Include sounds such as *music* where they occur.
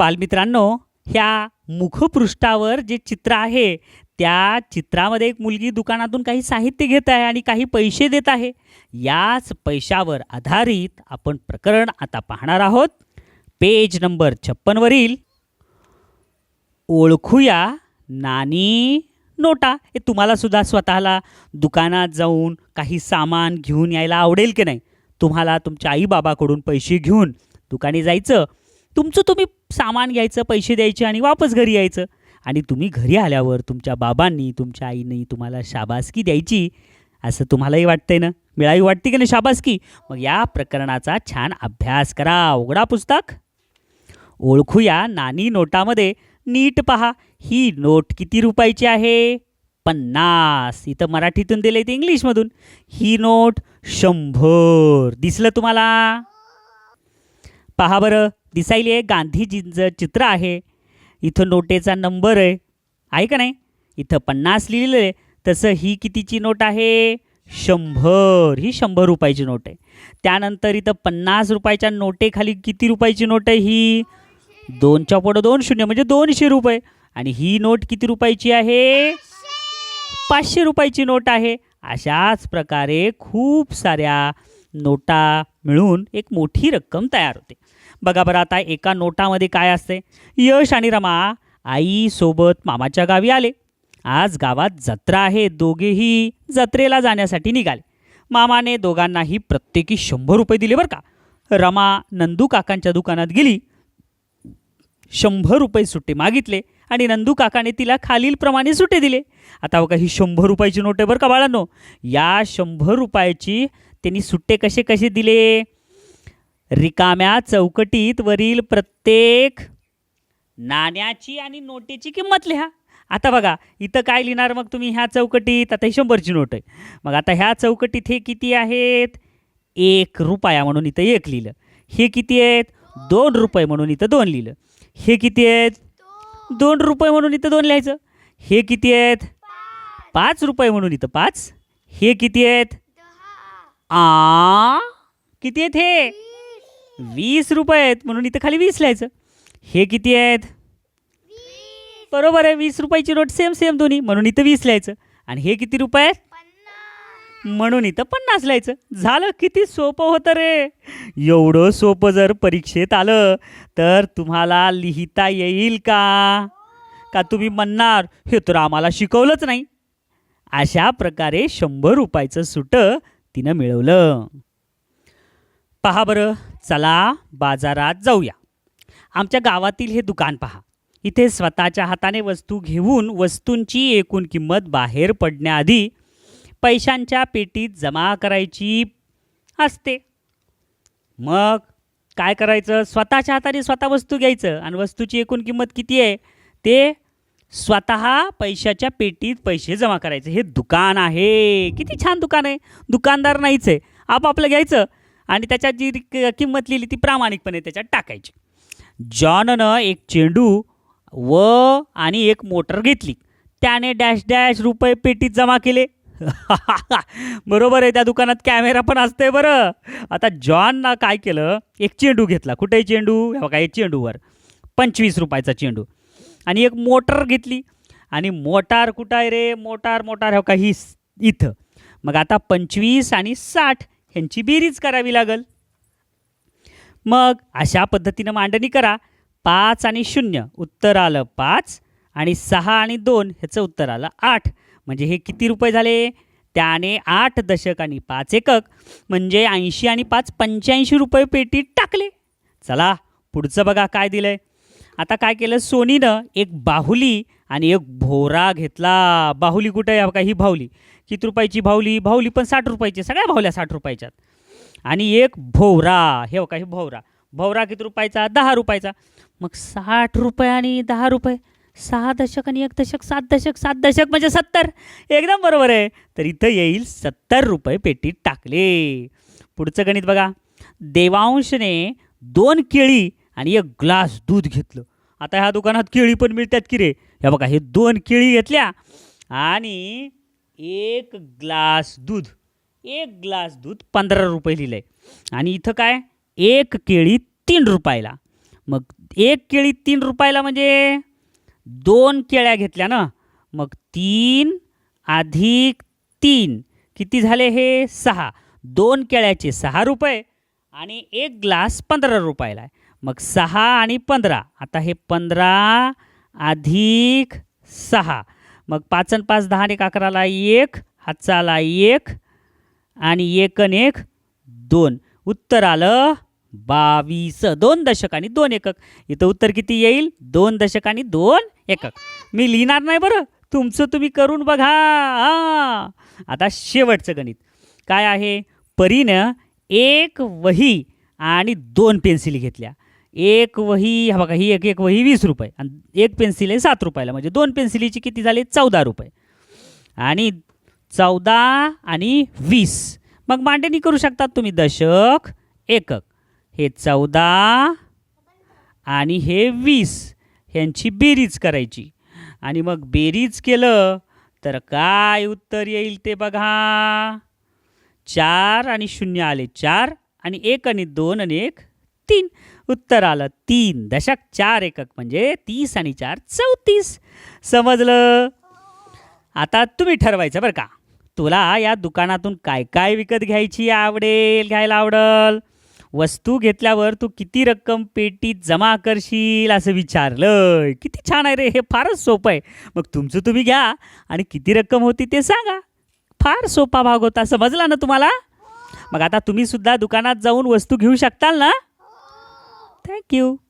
बालमित्रांनो ह्या मुखपृष्ठावर जे चित्र आहे त्या चित्रामध्ये एक मुलगी दुकानातून काही साहित्य घेत आहे आणि काही पैसे देत आहे. याच पैशावर आधारित आपण प्रकरण आता पाहणार आहोत. पेज नंबर छप्पनवरील ओळखूया नाणी नोटा. हे तुम्हालासुद्धा स्वतःला दुकानात जाऊन काही सामान घेऊन यायला आवडेल की नाही? तुम्हाला तुमच्या आईबाबाकडून पैसे घेऊन दुकाने जायचं तुमचं तुम्ही सामान घ्यायचं पैसे द्यायचे आणि वापस घरी यायचं. आणि तुम्ही घरी आल्यावर तुमच्या बाबांनी तुमच्या आईने तुम्हाला शाबासकी द्यायची असं तुम्हालाही वाटतंय ना? मिळावी वाटते की नाही शाबासकी? मग या प्रकरणाचा छान अभ्यास करा उघडा पुस्तक. ओळखूया नाणी नोटामध्ये नीट पहा ही नोट किती रुपयाची आहे? पन्नास. इथं मराठीतून दिले ते इंग्लिशमधून. ही नोट शंभर. दिसलं तुम्हाला? पहा बरं. दिसायली आहे गांधीजींचं चित्र आहे. इथं नोटेचा नंबर आहे. आहे का नाही? इथं पन्नास लिहिलेलं आहे. तसं ही कितीची नोट आहे? शंभर. ही शंभर रुपयाची नोट आहे. त्यानंतर इथं पन्नास रुपयाच्या नोटेखाली किती रुपयाची नोट आहे ही? दोनच्या पुढं दोन शून्य म्हणजे दोनशे रुपये. आणि ही नोट किती रुपयाची आहे? पाचशे रुपयाची नोट आहे. अशाच प्रकारे खूप साऱ्या नोटा मिळून एक मोठी रक्कम तयार होते. बघा बरं आता एका नोटामध्ये काय असते यश आणि रमा आईसोबत मामाच्या गावी आले. आज गावात जत्रा आहे. दोघेही जत्रेला जाण्यासाठी निघाले. मामाने दोघांनाही प्रत्येकी शंभर रुपये दिले बरं का. रमा नंदू काकांच्या दुकानात गेली. शंभर रुपये सुट्टे मागितले आणि नंदू काकाने तिला खालीलप्रमाणे सुटे दिले. आता बघा ही शंभर रुपयाची नोट आहे बरं का बाळांनो. या शंभर रुपयाची त्यांनी सुट्टे कसे कसे दिले? रिकाम्या चौकटीत वरील प्रत्येक नाण्याची आणि नोटेची किंमत लिहा. आता बघा इथं काय लिहिणार मग तुम्ही ह्या चौकटीत? आता ही शंभरची नोट आहे. मग आता ह्या चौकटीत हे किती आहेत? एक रुपया म्हणून इथं एक लिहिलं. हे किती आहेत? दोन रुपये म्हणून इथं दोन लिहिलं. हे किती आहेत? दोन रुपये म्हणून इथं दोन लिहायचं. हे किती आहेत? पाच रुपये म्हणून इथं पाच. हे किती आहेत? आ किती आहेत हे? वीस रुपये आहेत म्हणून इथं खाली वीस लिहायचं. हे किती आहेत? बरोबर आहे वीस रुपयाची नोट सेम सेम दोन्ही म्हणून इथं वीस लिहायचं. आणि हे किती रुपये आहेत? म्हणून इथं पन्नास लिहायचं. झालं किती सोपं होतं रे. एवढं सोपं जर परीक्षेत आलं तर तुम्हाला लिहिता येईल का? का तुम्ही म्हणणार हे तर आम्हाला शिकवलंच नाही. अशा प्रकारे शंभर रुपयाचं सुटं तिनं मिळवलं. पहा बरं चला बाजारात जाऊया. आमच्या गावातील हे दुकान पहा. इथे स्वतःच्या हाताने वस्तू घेऊन वस्तूंची एकूण किंमत बाहेर पडण्याआधी पैशांच्या पेटीत जमा करायची असते. मग काय करायचं? स्वतःच्या हाताने स्वतः वस्तू घ्यायचं आणि वस्तूची एकूण किंमत किती आहे? ते स्वतः पैशाच्या पेटीत पैसे जमा करायचे. हे दुकान आहे. किती छान दुकान आहे. दुकानदार नाहीच आहे. आपापलं घ्यायचं. आणि त्याच्यात जी किंमत लिहिली ती प्रामाणिकपणे त्याच्यात टाकायची. जॉननं एक चेंडू व आणि एक मोटर घेतली. त्याने डॅश डॅश रुपये पेटीत जमा केले. *laughs* बरोबर आहे त्या दुकानात कॅमेरा पण असते बरं. आता जॉननं काय केलं? एक चेंडू घेतला. कुठे चेंडू? हे बघा एक चेंडूवर. पंचवीस रुपयाचा चेंडू. आणि एक मोटर घेतली. आणि मोटार कुठं आहे रे? मोटार मोटार हो का ही इथं. मग आता पंचवीस आणि साठ ह्यांची बेरीज करावी लागल. मग अशा पद्धतीनं मांडणी करा. पाच आणि शून्य उत्तर आलं पाच आणि सहा आणि दोन ह्याचं उत्तर आलं आठ. म्हणजे हे किती रुपये झाले? त्याने आठ दशक आणि पाच एकक म्हणजे ऐंशी आणि पाच पंच्याऐंशी रुपये पेटीत टाकले. चला पुढचं बघा काय दिलंय. आता काय केलं? सोनीनं एक बाहुली आणि एक भोरा घेतला. बाहुली कुठे आहे? का ही बाहुली. किती रुपयाची भावली भाऊली पण साठ रुपयाची. सगळ्या बाहुल्या साठ रुपयाच्यात. आणि एक भोवरा. हे का हे भोवरा. भोवरा किती रुपयाचा? दहा रुपयाचा. मग साठ रुपये आणि दहा रुपये. सहा दशक आणि एक दशक. सात दशक. सात दशक म्हणजे सत्तर. एकदम बरोबर आहे. तर इथं येईल सत्तर रुपये पेटीत टाकले. पुढचं गणित बघा. देवांशने दोन केळी आणि एक ग्लास दूध घेतलं. आता ह्या दुकानात केळी पण मिळतात की रे? हे बघा हे दोन केळी घेतल्या आणि एक ग्लास दूध एक ग्लास दूध पंधरा रुपये लिहिलं आहे आणि इथं काय? एक केळी तीन रुपयाला. मग एक केळी तीन रुपयाला म्हणजे दोन केळ्या घेतल्या ना? मग तीन अधिक तीन किती झाले हे? सहा. दोन केळ्याचे सहा रुपये आणि एक ग्लास पंधरा रुपयाला आहे. मग सहा आणि पंधरा. आता हे पंधरा अधिक सहा. मग पाच आणि पाच दहा आणि एक अकराला एक हातचाला एक आणि एक आणि एक दोन. उत्तर आलं बावीस. दोन दशक आणि दोन एकक. इथं उत्तर किती येईल? दोन दशक आणि दोन एकक. मी लिहिणार नाही बरं. तुमचं तुम्ही करून बघा. आता शेवटचं गणित. काय आहे? परीनं एक वही आणि दोन पेन्सिली घेतल्या. एक वही हा बघा ही एक एक वही वीस रुपये आणि एक पेन्सिल आहे सात रुपयाला. म्हणजे दोन पेन्सिलीची किती झाले? चौदा रुपये. आणि चौदा आणि वीस. मग मांडणी करू शकतात तुम्ही दशक एकक. हे चौदा आणि हे वीस. ह्यांची बेरीज करायची. आणि मग बेरीज केलं तर काय उत्तर येईल ते बघा. चार आणि शून्य आले चार आणि एक आणि दोन आणि एक तीन. उत्तर आलं तीन दशक चार एकक म्हणजे तीस आणि चार चौतीस. समजलं? आता तुम्ही ठरवायचं बरं का. तुला या दुकानातून काय काय विकत घ्यायची आवडेल घ्यायला आवडल? वस्तू घेतल्यावर तू किती रक्कम पेटीत जमा करशील असं विचारलं किती छान आहे रे हे फारच सोपं आहे. मग तुमचं तुम्ही घ्या आणि किती रक्कम होती ते सांगा. फार सोपा भाग होता समजला ना तुम्हाला? मग आता तुम्ही सुद्धा दुकानात जाऊन वस्तू घेऊ शकताल ना? Thank you.